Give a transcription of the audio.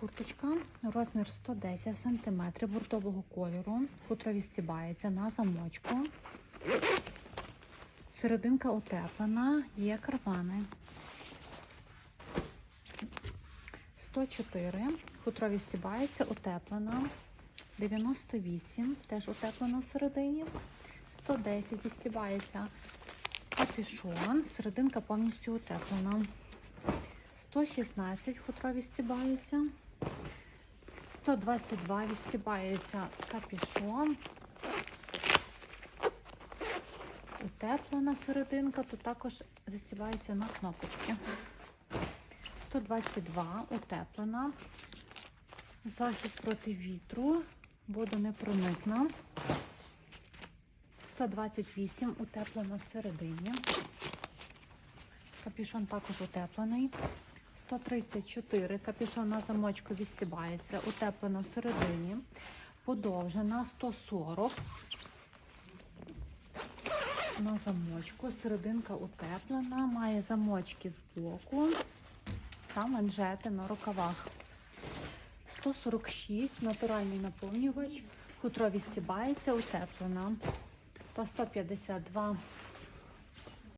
Курточка, розмір 110 см, буртового кольору. Хутро відстібається на замочку. Серединка утеплена, є кармани. 104, хутро відстібається, утеплена. 98, теж утеплена всередині. 110 відстібається капюшон, серединка повністю утеплена. 116 хутро відстібається. 122 відстібається капюшон. Утеплена серединка, тут також застібається на кнопочки. 122 утеплена. Захист проти вітру, водонепроникна. 128 утеплена всередині. Капюшон також утеплений. 134 капюшон на замочку відстібається, утеплена всередині. Подовжена 140 на замочку. Серединка утеплена, має замочки з боку та манжети на рукавах. 146 натуральний наповнювач. Хутро відстібається, утеплена. Та 152